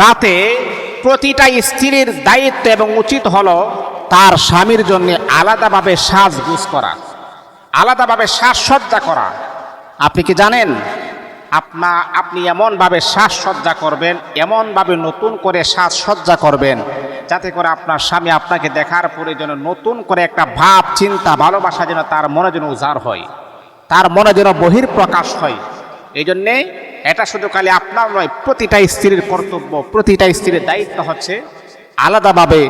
রাতে প্রতিটা স্ত্রীর দায়িত্ব এবং উচিত হলো তার স্বামীর জন্য আলাদাভাবে সাজগুজ করা, আলাদাভাবে সাজসজ্জা করা। আপনি কি জানেন? আপনা, আপনি এমনভাবে সাজসজ্জা করবেন, এমনভাবে নতুন করে সাজসজ্জা করবেন, যাতে করে আপনার স্বামী আপনাকে দেখার পরে যেন নতুন করে একটা ভাব, চিন্তা, ভালোবাসা যেন তার মনে যেন উজাড় হয়, তার মনে যেন বহির প্রকাশ হয়। এই জন্যে এটা শুধু খালি আপনার নয়, প্রতিটা স্ত্রীর কর্তব্য, প্রতিটা স্ত্রীর দায়িত্ব হচ্ছে আলাদাভাবে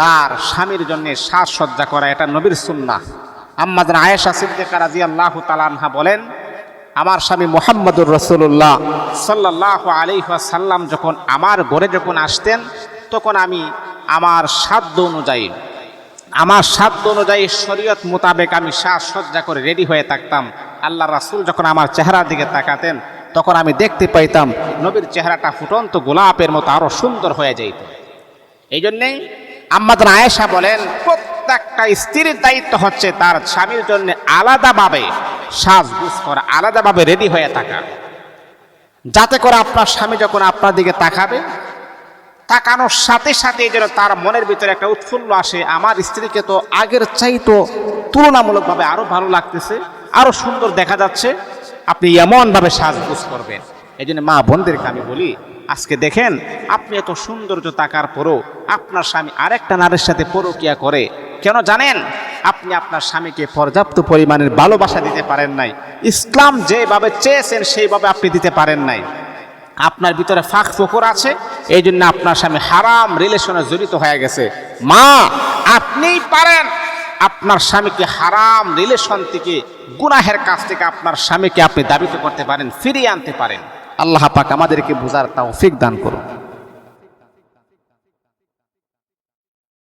তার স্বামীর জন্য সাজসজ্জা করা, এটা নবীর সুন্না আম্মাদান আয়েশা সিদ্দিকা রাজি আল্লাহ তালানহা বলেন, আমার স্বামী মোহাম্মদুর রসুল্লাহ সাল্লাহ আলিহাসাল্লাম যখন আমার ঘরে যখন আসতেন, তখন আমি আমার সাধ্য অনুযায়ী, আমার সাধ্য অনুযায়ী শরীয়ত মোতাবেক আমি সাজসজ্জা করে রেডি হয়ে থাকতাম। আল্লাহ রাসুল যখন আমার চেহারার দিকে তাকাতেন তখন আমি দেখতে পাইতাম নবীর চেহারাটা ফুটন্ত গোলাপের মতো আরও সুন্দর হয়ে যাইত। এই জন্যেই আম্মাদান আয়েশা বলেন, প্রত্যেকটা স্ত্রীর দায়িত্ব হচ্ছে তার স্বামীর জন্য আলাদাভাবে সাজগুজ করা, আলাদাভাবে রেডি হয়ে থাকা। যাতে করে আপনার স্বামী যখন আপনার দিকে তাকাবে, তাকানোর সাথে সাথে যেন তার মনের ভিতরে একটা উৎফুল্ল আসে। আমার স্ত্রীকে তো আগের চাইতো তুলনামূলকভাবে আরও ভালো লাগতেছে আরও সুন্দর দেখা যাচ্ছে। আপনি এমনভাবে সাজগুজ করবেন। এই জন্য মা বোনদেরকে আমি বলি, আজকে দেখেন, আপনি এত সৌন্দর্য তাকার পরও আপনার স্বামী আরেকটা নারীর সাথে পরকিয়া করে, কেন জানেন? আপনি আপনার স্বামীকে পর্যাপ্ত পরিমাণের ভালোবাসা দিতে পারেন নাই, ইসলাম যেভাবে চেয়েছেন সেইভাবে আপনি দিতে পারেন নাই। আপনার ভিতরে ফাঁক ফোকর আছে এই জন্য আপনার স্বামী হারাম রিলেশনে জড়িত হয়ে গেছে। মা, আপনিই পারেন। আপনার স্বামীকে হারাম রিলেশন থেকে, গুনাহের কাছ থেকে আপনার স্বামীকে আপনি দাবিত করতে পারেন, ফিরিয়ে আনতে পারেন। আল্লাহ পাক আমাদেরকে বোঝার তাও ফিক দান করুন।